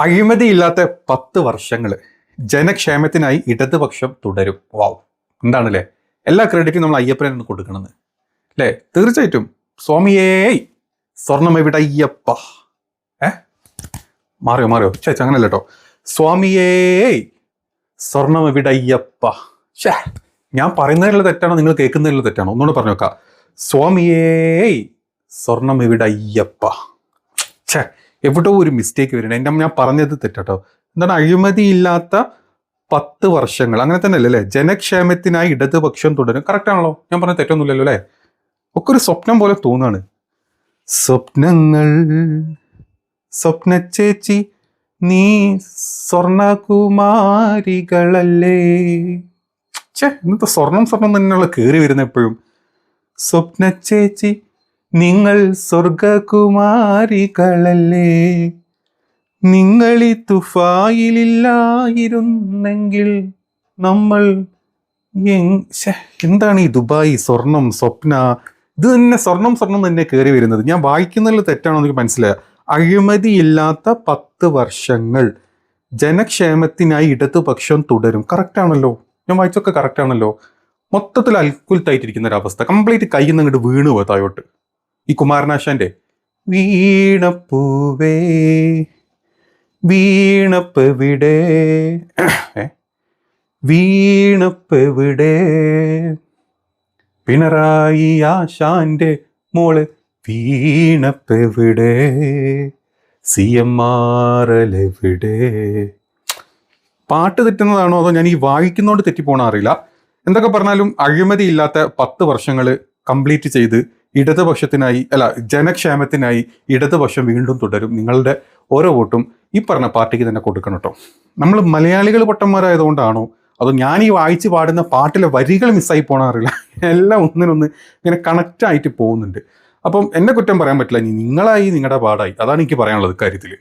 അഴിമതിയില്ലാത്ത പത്ത് വർഷങ്ങൾ ജനക്ഷേമത്തിനായി ഇടതുപക്ഷം തുടരും. വാവ് എന്താണല്ലേ? എല്ലാ ക്രെഡിറ്റും നമ്മൾ അയ്യപ്പനെ കൊടുക്കണമെന്ന്. അല്ലേ? തീർച്ചയായിട്ടും. സ്വാമിയേ സ്വർണം എവിടെ അയ്യപ്പ? ഏ? മാറിയോ മാറിയോ? ചേച്ചി അങ്ങനല്ല കേട്ടോ സ്വാമിയേ സ്വർണം എവിടെ അയ്യപ്പ? ഷേ ഞാൻ പറയുന്നതിലുള്ള തെറ്റാണോ? നിങ്ങൾ കേൾക്കുന്നതിലുള്ള തെറ്റാണോ? ഒന്നുകൂടെ പറഞ്ഞു നോക്കാം. സ്വാമിയേ സ്വർണം എവിടെ അയ്യപ്പ? ഛേ എവിടോ ഒരു മിസ്റ്റേക്ക് വരുന്നത് എന്റെ ഞാൻ പറഞ്ഞത് തെറ്റട്ടോ. എന്താണ്? അഴിമതിയില്ലാത്ത പത്ത് വർഷങ്ങൾ. അങ്ങനെ തന്നെ അല്ലേ? ജനക്ഷേമത്തിനായി ഇടതുപക്ഷം തുടരും. കറക്റ്റ് ആണല്ലോ. ഞാൻ പറഞ്ഞ തെറ്റൊന്നുമില്ലല്ലോ അല്ലേ? ഒക്കെ ഒരു സ്വപ്നം പോലെ തോന്നാണ് സ്വപ്നങ്ങൾ. സ്വപ്ന ചേച്ചി നീ സ്വർണകുമാരികളല്ലേ? ചേ ഇന്നത്തെ സ്വർണം സ്വർണം തന്നെയുള്ള കയറി വരുന്ന എപ്പോഴും. സ്വപ്ന ചേച്ചി നിങ്ങൾ സ്വർഗകുമാരികളല്ലേ നിങ്ങൾ ഈ തുഫായിലില്ലായിരുന്നെങ്കിൽ നമ്മൾ എന്താണ് ഈ ദുബായ് സ്വർണം സ്വപ്ന? ഇത് തന്നെ സ്വർണം സ്വർണം തന്നെ കയറി വരുന്നത്. ഞാൻ വായിക്കുന്നതിൽ തെറ്റാണോ എനിക്ക് മനസ്സിലായ. അഴിമതിയില്ലാത്ത പത്ത് വർഷങ്ങൾ. ജനക്ഷേമത്തിനായി ഇടതുപക്ഷം തുടരും. കറക്റ്റ് ആണല്ലോ. ഞാൻ വായിച്ചൊക്കെ കറക്റ്റ് ആണല്ലോ. മൊത്തത്തിൽ അൽക്കുൽത്തായിട്ടിരിക്കുന്ന ഒരു അവസ്ഥ കംപ്ലീറ്റ് കയ്യിൽ നിന്ന് അങ്ങോട്ട് വീണു പോയി താഴോട്ട് ഈ കുമാരനാശാന്റെ? വീണപ്പൂവേ വീണപ്പെവിടെ വീണപ്പ് വീണപ്പെവിടെ പിണറായി ആശാന്റെ മോൾ വീണപ്പെവിടെ സി എം ആറലെവിടെ പാട്ട് തെറ്റുന്നതാണോ അതോ ഞാൻ ഈ വായിക്കുന്നോണ്ട് തെറ്റിപ്പോണ അറിയില്ല? എന്തൊക്കെ പറഞ്ഞാലും അഴിമതി ഇല്ലാത്ത പത്ത് വർഷങ്ങൾ കംപ്ലീറ്റ് ചെയ്ത് ഇടതുപക്ഷത്തിനായി അല്ല ജനക്ഷേമത്തിനായി ഇടതുപക്ഷം വീണ്ടും തുടരും. നിങ്ങളുടെ ഓരോ വോട്ടും ഈ പറഞ്ഞ പാർട്ടിക്ക് തന്നെ കൊടുക്കണം കേട്ടോ നമ്മൾ മലയാളികൾ പൊട്ടന്മാരായതുകൊണ്ടാണോ? അതോ ഞാൻ ഈ വായിച്ച് പാടുന്ന പാട്ടിലെ വരികൾ മിസ്സായി പോകണമെന്നറിയില്ല എല്ലാം ഒന്നിനൊന്ന് ഇങ്ങനെ കണക്റ്റ് ആയിട്ട് പോകുന്നുണ്ട്. അപ്പം എന്നെ കുറ്റം പറയാൻ പറ്റില്ല. നിങ്ങളായി നിങ്ങളുടെ പാടായി. അതാണ് എനിക്ക് പറയാനുള്ളത് കാര്യത്തിൽ